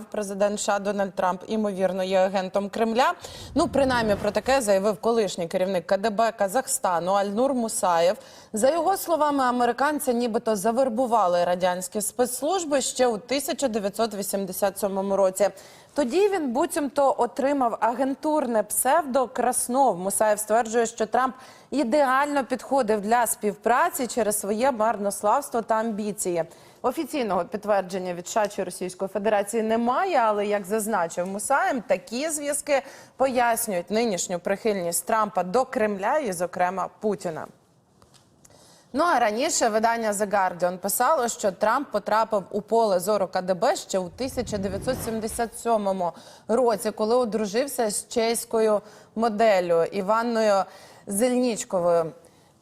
Президент США Дональд Трамп імовірно є агентом Кремля. Ну, принаймні про таке заявив колишній керівник КДБ Казахстану Альнур Мусаєв. За його словами, американці нібито завербували радянські спецслужби ще у 1987 році. Тоді він буцімто отримав агентурне псевдо Краснов. Мусаєв стверджує, що Трамп ідеально підходив для співпраці через своє марнославство та амбіції. Офіційного підтвердження від США чи Російської Федерації немає, але як зазначив Мусаєм, такі зв'язки пояснюють нинішню прихильність Трампа до Кремля і, зокрема, Путіна. Ну а раніше видання The Guardian писало, що Трамп потрапив у поле зору КДБ ще у 1977 році, коли одружився з чеською моделлю Іванною Зельнічковою.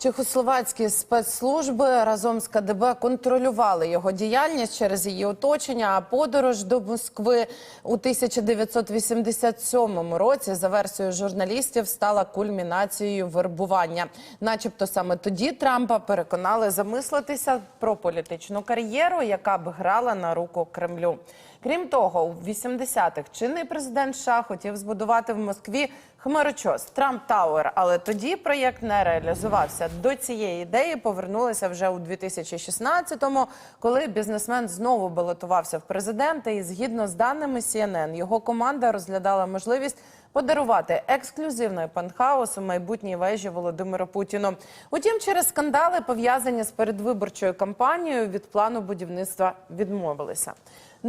Чехословацькі спецслужби разом з КДБ контролювали його діяльність через її оточення. А подорож до Москви у 1987 році, за версією журналістів, стала кульмінацією вербування. Начебто саме тоді Трампа переконали замислитися про політичну кар'єру, яка б грала на руку Кремлю. Крім того, у 80-х чинний президент США хотів збудувати в Москві хмарочос Трамп Тауер, але тоді проєкт не реалізувався. До цієї ідеї повернулися вже у 2016-му, коли бізнесмен знову балотувався в президенти. І згідно з даними CNN, його команда розглядала можливість подарувати ексклюзивний пентхаус у майбутній вежі Володимиру Путіну. Утім, через скандали пов'язані з передвиборчою кампанією від плану будівництва відмовилися.